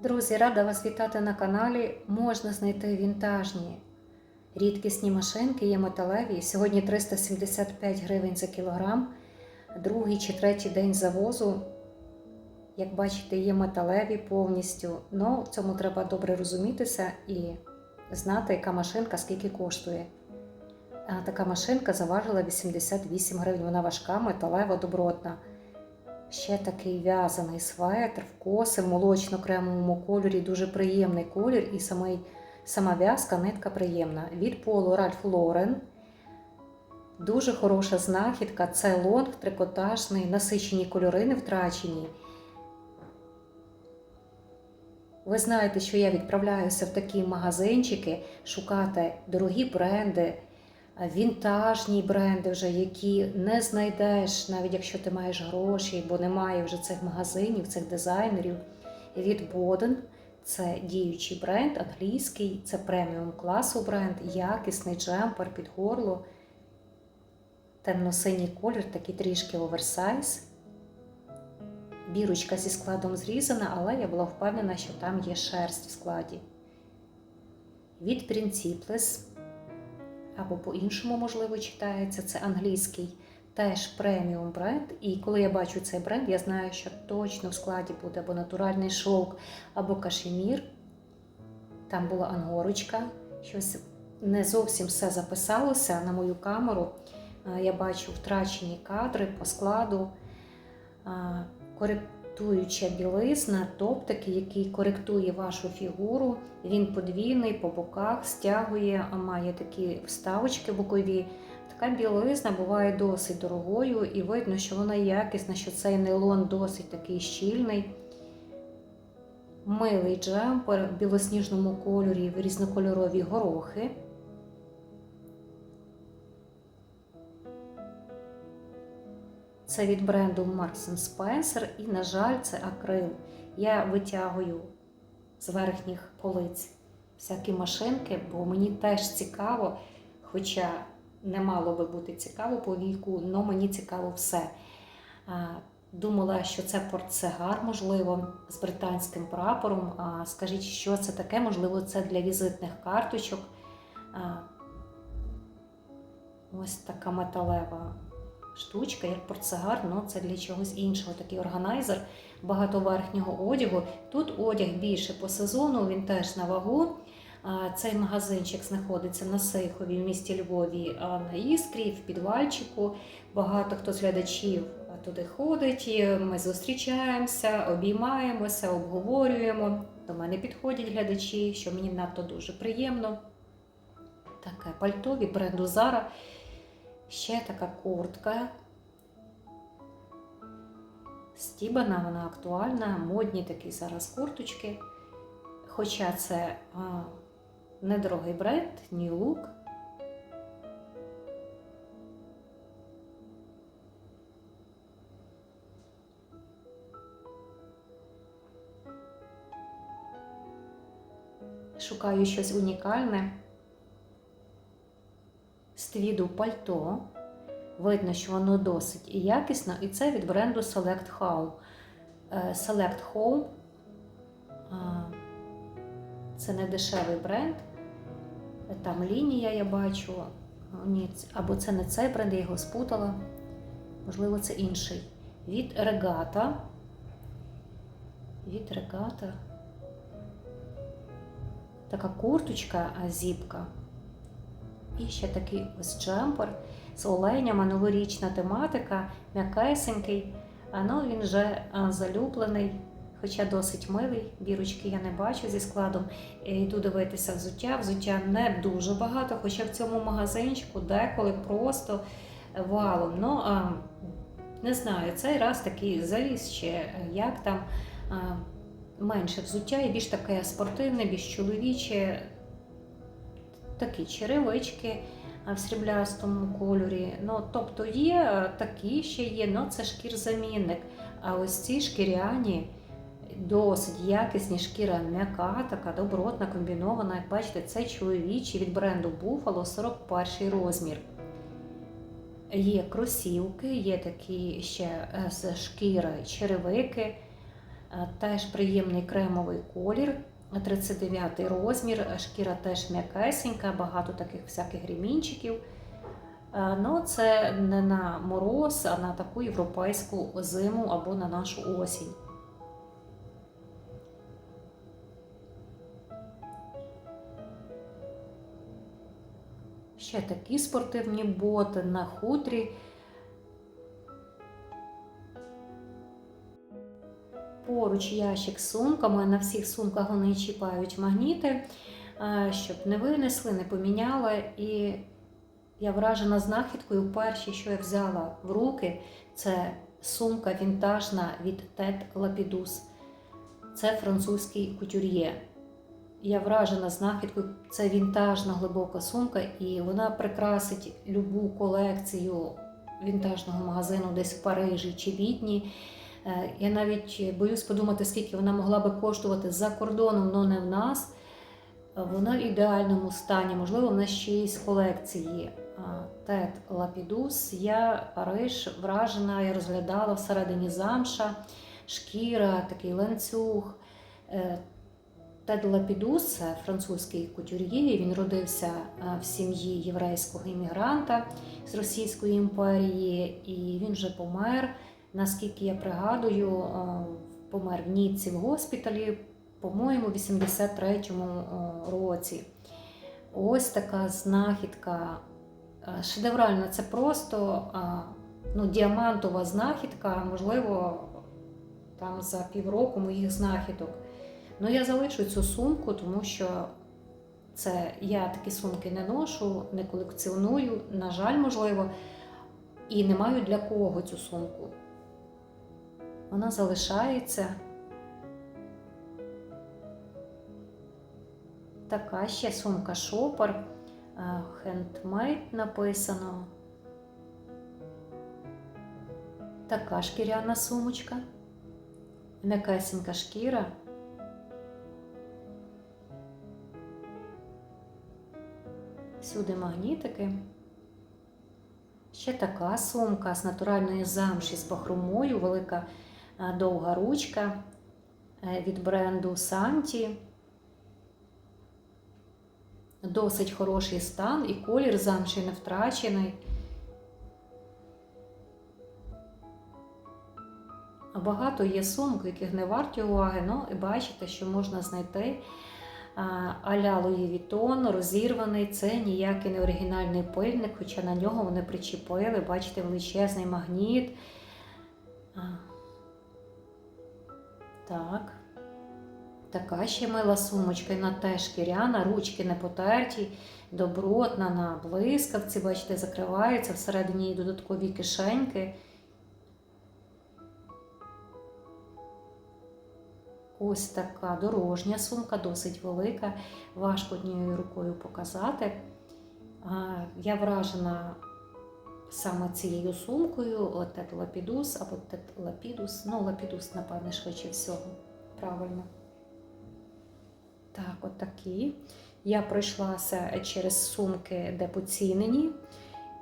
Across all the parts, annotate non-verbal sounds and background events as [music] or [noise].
Друзі, рада вас вітати на каналі. Можна знайти вінтажні рідкісні машинки, є металеві. Сьогодні 375 гривень за кілограм, другий чи третій день завозу. Як бачите, є металеві повністю. Ну, в цьому треба добре розумітися і знати, яка машинка скільки коштує. Така машинка заважила 88 гривень. Вона важка, металева, добротна. Ще такий в'язаний светр в коси в молочно-кремовому кольорі, дуже приємний колір, і самий, сама в'язка, нитка приємна. Від полу Ральф Лорен. Дуже хороша знахідка. Це лонг трикотажний, насичені кольори не втрачені. Ви знаєте, що я відправляюся в такі магазинчики шукати дорогі бренди, вінтажні бренди, вже, які не знайдеш, навіть якщо ти маєш гроші, бо немає вже цих магазинів, цих дизайнерів. Від Боден це діючий бренд, англійський, це преміум класу бренд, якісний джемпер під горло, темно-синій колір, такий трішки оверсайз. Бірочка зі складом зрізана, але я була впевнена, що там є шерсть в складі. Від Principles, або по-іншому, можливо, читається, це англійський теж преміум бренд. І коли я бачу цей бренд, я знаю, що точно в складі буде або натуральний шовк, або кашемір. Там була ангорочка, щось не зовсім все записалося на мою камеру. Я бачу втрачені кадри по складу коректуюча білизна, топтики, який коректує вашу фігуру. Він подвійний по боках, стягує, має такі вставочки бокові. Така білизна буває досить дорогою, і видно, що вона якісна, що цей нейлон досить такий щільний. Милий джемпер в білосніжному кольорі, в різнокольорові горохи. Це від бренду Marks Spencer і, на жаль, це акрил. Я витягую з верхніх полиць всякі машинки, бо мені теж цікаво, хоча не мало би бути цікаво по віку, але мені цікаво все. Думала, що це портсигар, можливо, з британським прапором. Скажіть, що це таке? Можливо, це для візитних карточок. Ось така металева штучка, як портсигар, ну це для чогось іншого. Такий органайзер багатоверхнього одягу. Тут одяг більше по сезону, він теж на вагу. Цей магазинчик знаходиться на Сейхові в місті Львові на Іскрі, в підвальчику. Багато хто з глядачів туди ходить. Ми зустрічаємося, обіймаємося, обговорюємо. До мене підходять глядачі, що мені надто дуже приємно. Таке пальто від бренду Zara. Ще така куртка. Стібана, вона актуальна, модні такі зараз курточки. Хоча це а, недорогий бренд, New Look. Шукаю щось унікальне ствіду пальто. Видно, що воно досить якісно, і це від бренду Select Home. Select Home це не дешевий бренд. Там лінія я бачу. Ні, або це не цей бренд, я його спутала. Можливо, це інший. Від регата. Від регата. Така курточка, зіпка. І ще такий ось джемпер з оленями, новорічна тематика, м'якесенький. Ну, він вже залюблений, хоча досить милий. Бірочки я не бачу зі складом. Йду дивитися взуття. Взуття не дуже багато, хоча в цьому магазинчику деколи просто валом. Ну, а, не знаю, цей раз такий заліз ще, як там менше взуття і більш таке спортивне, більш чоловіче такі черевички в сріблястому кольорі. Ну, Тобто є такі ще є, ну це шкір-замінник. А ось ці шкіряні досить якісні шкіра м'яка, така добротна, комбінована. Як бачите, це чоловічі від бренду Buffalo 41 розмір. Є кросівки, є такі ще з шкіри черевики. Е, Теж приємний кремовий колір, 39 розмір, шкіра теж м'якесенька, багато таких всяких ремінчиків. Е, Ну, це не на мороз, а на таку європейську зиму або на нашу осінь. Ще такі спортивні боти на хутрі. Поруч ящик з сумками. На всіх сумках вони чіпають магніти, е, щоб не винесли, не поміняли. І я вражена знахідкою. Перше, що я взяла в руки, це сумка вінтажна від Тет Лапідус. Це французький кутюр'є. Я вражена знахідкою. Це вінтажна глибока сумка, і вона прикрасить любу колекцію вінтажного магазину десь в Парижі чи Відні. Е, Я навіть боюсь подумати, скільки вона могла би коштувати за кордоном, але не в нас. Е, Вона в ідеальному стані, можливо, в нас ще є з колекції Тет Лапідус. Я Париж вражена, я розглядала всередині замша, шкіра, такий ланцюг. Е, Тед Лапідус французький кутюр'є. Він родився е, в сім'ї єврейського іммігранта з Російської імперії, і він вже помер. Наскільки я пригадую, е, помер в Ніцці в госпіталі, по-моєму, в 83-му е, році. Ось така знахідка е, шедевральна. Це просто ну, діамантова знахідка, можливо, там за півроку моїх знахідок. Ну, я залишу цю сумку, тому що це я такі сумки не ношу, не колекціоную, на жаль, можливо, і не маю для кого цю сумку. Вона залишається. Така ще сумка шопер, хендмейд написано. Така шкіряна сумочка, м'якесенька шкіра. Всюди магнітики. Ще така сумка з натуральної замші з бахромою, велика е, довга ручка е, від бренду Санті. Досить хороший стан і колір замші не втрачений. Багато є сумок, яких не варті уваги, ну і бачите, що можна знайти а-ля Луї Вітон, розірваний. Це ніякий не оригінальний пильник, хоча на нього вони причепили, бачите, величезний магніт. Так. Така ще мила сумочка, і на теж шкіряна, ручки не потерті, добротна на блискавці, бачите, закривається, всередині є додаткові кишеньки. Ось така дорожня сумка, досить велика, важко однією рукою показати. Я вражена саме цією сумкою, Тет Лапідус або Тет Лапідус. Ну, Лапідус, напевне, швидше всього. Правильно. Так, от такі. Я пройшлася через сумки, де поцінені,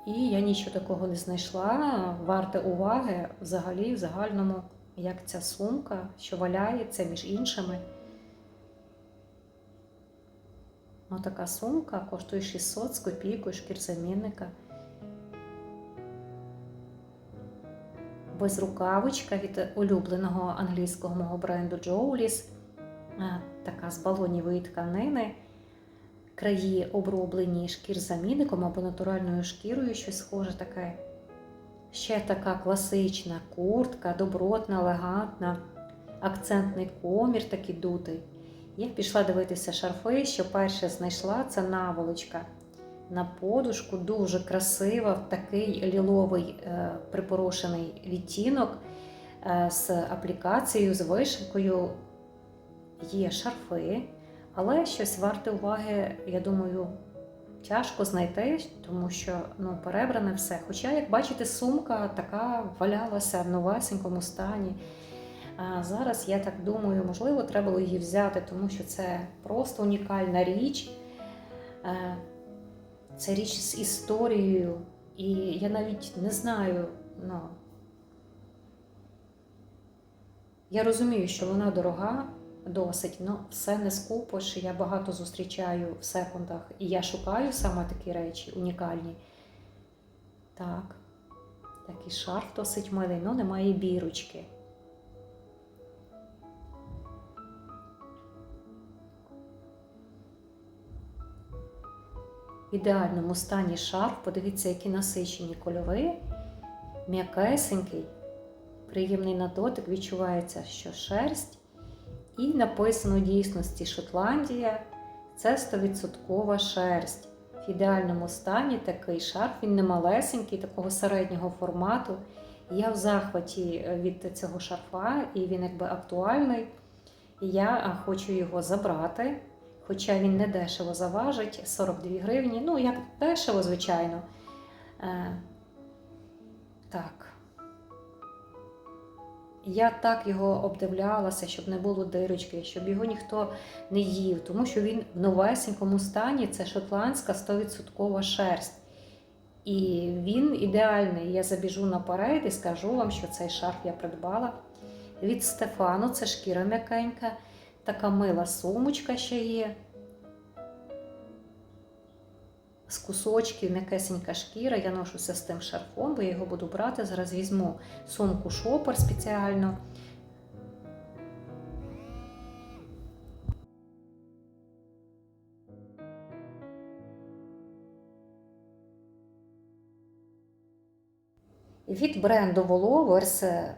і я нічого такого не знайшла. Варте уваги взагалі в загальному як ця сумка, що валяється між іншими. Ну, така сумка коштує 600 з копійкою шкірзамінника. Безрукавочка від улюбленого англійського мого бренду Джоуліс. Така з балонівої тканини. Краї оброблені шкірзамінником або натуральною шкірою, щось схоже таке. Ще така класична куртка, добротна, елегантна, акцентний комір такий дутий. Я пішла дивитися шарфи, що перше знайшла це наволочка на подушку, дуже красива, такий ліловий е, припорошений відтінок е, з аплікацією, з вишивкою. Є шарфи, але щось варте уваги, я думаю, тяжко знайти, тому що ну, перебране все. Хоча, як бачите, сумка така валялася в новесенькому стані. А зараз я так думаю, можливо, треба було її взяти, тому що це просто унікальна річ. Це річ з історією. І я навіть не знаю, ну, Я розумію, що вона дорога досить, але все не скупиш. Я багато зустрічаю в секундах, і я шукаю саме такі речі унікальні. Так, такий шарф досить милий, але немає бірочки. Ідеальному стані шарф, подивіться, які насичені кольори, м'якесенький, приємний на дотик, відчувається, що шерсть. І написано в дійсності Шотландія це 100% шерсть. В ідеальному стані такий шарф, він не малесенький, такого середнього формату. Я в захваті від цього шарфа, і він якби актуальний. І я хочу його забрати. Хоча він не дешево заважить 42 гривні. Ну, як дешево, звичайно. Е, так. Я так його обдивлялася, щоб не було дирочки, щоб його ніхто не їв, тому що він в новесенькому стані це шотландська 100% шерсть. І він ідеальний. Я забіжу наперед і скажу вам, що цей шарф я придбала від Стефану. Це шкіра м'якенька, така мила сумочка ще є. З кусочків м'якесенька шкіра, я ношуся з тим шарфом, бо я його буду брати. Зараз візьму сумку шопер спеціально. Від бренду Wolovers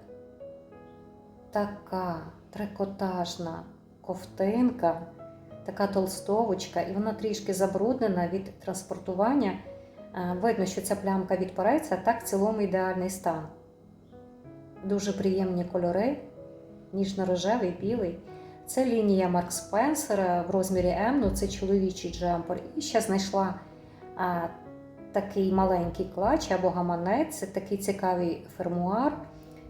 така трикотажна ковтинка така толстовочка, і вона трішки забруднена від транспортування. Видно, що ця плямка відпирається, а так в цілому ідеальний стан. Дуже приємні кольори, ніжно-рожевий, білий. Це лінія Марк Спенсера в розмірі М, ну це чоловічий джемпер. І ще знайшла а, такий маленький клач або гаманець, це такий цікавий фермуар.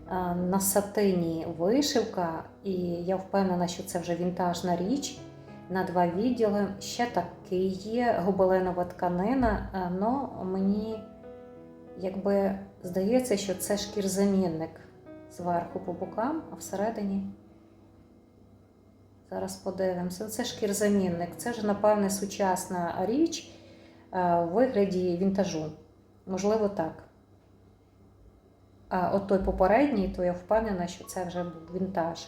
А, на сатині вишивка, і я впевнена, що це вже вінтажна річ на два відділи. Ще такий є гобеленова тканина, але мені якби здається, що це шкірзамінник зверху по бокам, а всередині. Зараз подивимося. Це шкірзамінник. Це ж, напевне, сучасна річ у вигляді вінтажу. Можливо, так. А от той попередній, то я впевнена, що це вже був вінтаж.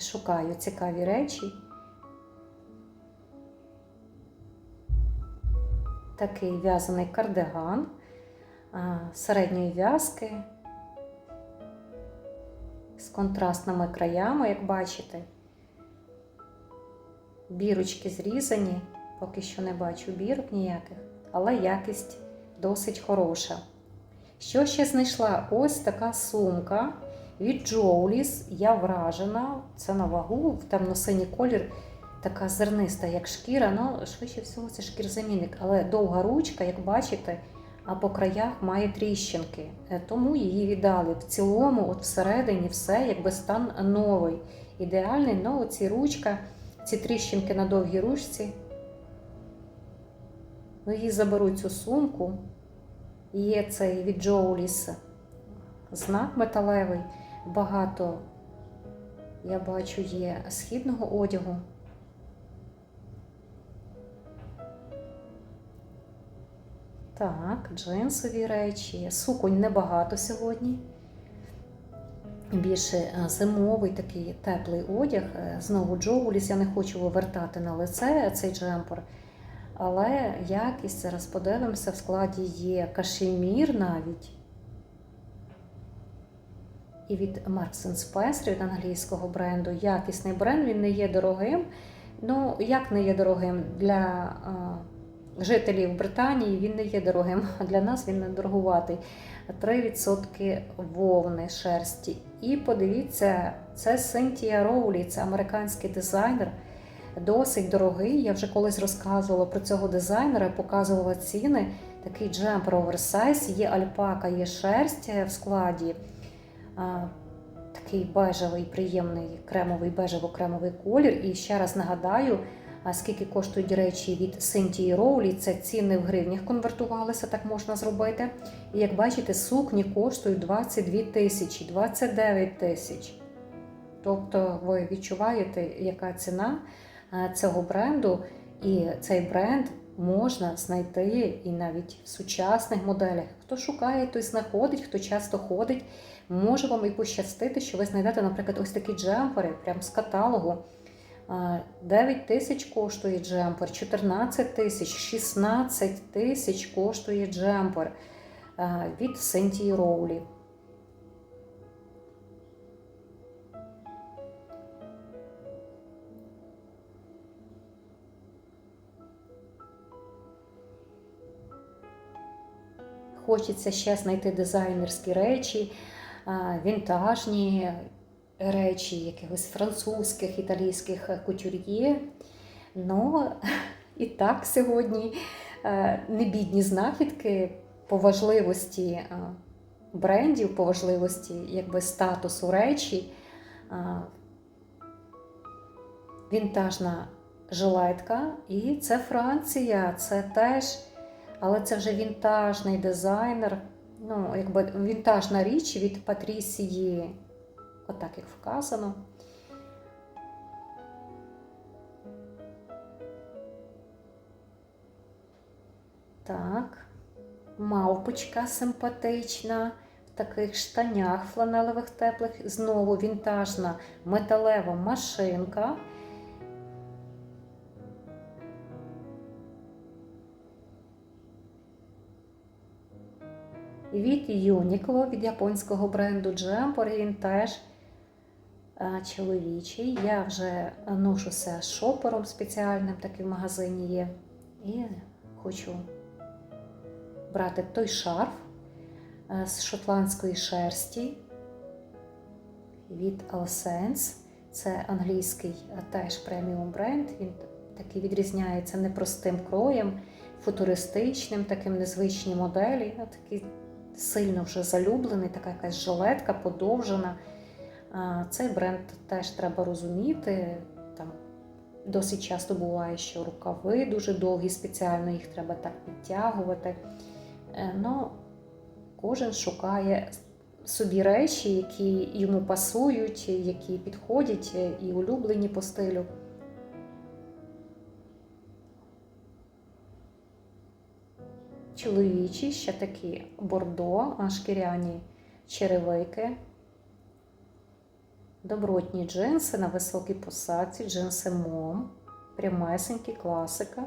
шукаю цікаві речі. Такий в'язаний кардиган середньої в'язки з контрастними краями, як бачите. Бірочки зрізані, поки що не бачу бірок ніяких, але якість досить хороша. Що ще знайшла? Ось така сумка. Від Джоуліс я вражена, це на вагу в темно-синій колір, така зерниста, як шкіра. Ну, швидше всього, це шкірзамінник, але довга ручка, як бачите, а по краях має тріщинки. Е, тому її віддали. В цілому, от всередині, все, якби стан новий. Ідеальний, але оці ручка, ці тріщинки на довгій ручці. Ну, її заберуть цю сумку. Є цей від Джоуліс знак металевий багато, я бачу, є східного одягу. Так, джинсові речі, суконь небагато сьогодні. Більше е, зимовий такий теплий одяг. Е, знову Джоуліс, я не хочу вивертати на лице цей джемпер. Але якість, зараз подивимося, в складі є кашемір навіть і від Marks Spencer, від англійського бренду. Якісний бренд, він не є дорогим. Ну, як не є дорогим для а, жителів Британії, він не є дорогим, а для нас він не дорогуватий. 3% вовни шерсті. І подивіться, це Синтія Роулі, це американський дизайнер. Досить дорогий. Я вже колись розказувала про цього дизайнера, показувала ціни. Такий джемпер оверсайз, є альпака, є шерсть в складі такий бежевий, приємний кремовий бежево-кремовий колір. І ще раз нагадаю, скільки коштують речі від Синтії Роулі. Це ціни в гривнях конвертувалися, так можна зробити. І як бачите, сукні коштують 22 тисячі, 29 тисяч. Тобто ви відчуваєте, яка ціна цього бренду, і цей бренд можна знайти і навіть в сучасних моделях. Хто шукає, той знаходить, хто часто ходить. Може вам і пощастити, що ви знайдете, наприклад, ось такі джемпери прямо з каталогу. 9 тисяч коштує джемпер, 14 тисяч, 16 тисяч коштує джемпер е, від Синтії Роулі. Хочеться ще знайти дизайнерські речі, вінтажні речі якихось французьких, італійських кутюр'є. Ну, [laughs] і так сьогодні е, не бідні знахідки по важливості е, брендів, по важливості якби, статусу речі. Вінтажна жилетка, і це Франція, це теж, але це вже вінтажний дизайнер, ну, якби вінтажна річ від Патрісії отак як вказано. Так, мавпочка симпатична, в таких штанях фланелевих теплих, знову вінтажна металева машинка. Від Uniqlo, від японського бренду Jumper, він теж е, чоловічий. Я вже ношуся з шопером спеціальним, такий в магазині є. І хочу брати той шарф е, з шотландської шерсті від Alsense. Це англійський е, теж преміум бренд. Він такий відрізняється непростим кроєм, футуристичним, таким незвичні моделі. Такий сильно вже залюблений, така якась жилетка подовжена. Цей бренд теж треба розуміти. Там Досить часто буває, що рукави дуже довгі, спеціально їх треба так підтягувати. Е, ну, Кожен шукає собі речі, які йому пасують, які підходять і улюблені по стилю. Чоловічі ще такі бордо, шкіряні черевики, добротні джинси на високій посадці, джинси мом, прямесенькі, класика.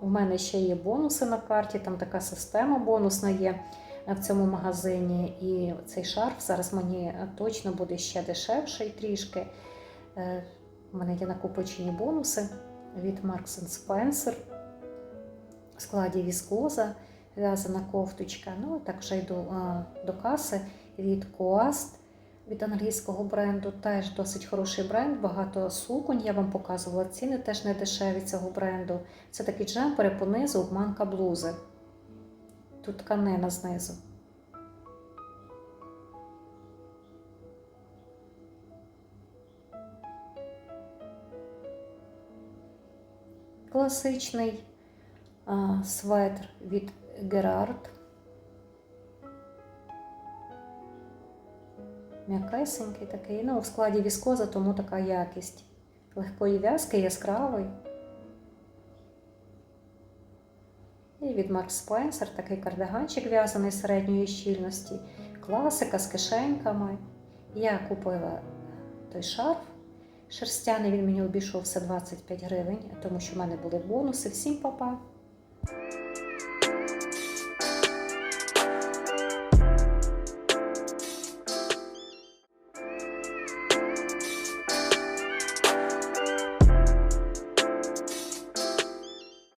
У мене ще є бонуси на карті, там така система бонусна є в цьому магазині. І цей шарф зараз мені точно буде ще дешевший трішки. Е, у мене є накопичені бонуси від Marks Spencer. В складі віскоза, в'язана кофточка. Ну, так вже йду до каси від Coast від англійського бренду. Теж досить хороший бренд, багато суконь. Я вам показувала ціни, теж не дешеві цього бренду. Це такі джемпери понизу, обманка блузи. Тут тканина знизу. Класичний а, светр від Gerard. М'якесенький такий, ну, в складі віскоза, тому така якість. Легкої в'язки, яскравий. І від Марк Spencer такий кардиганчик в'язаний середньої щільності, класика з кишеньками. Я купила той шарф. Шерстяний він мені обійшовся 25 гривень, тому що в мене були бонуси. Всім па-па!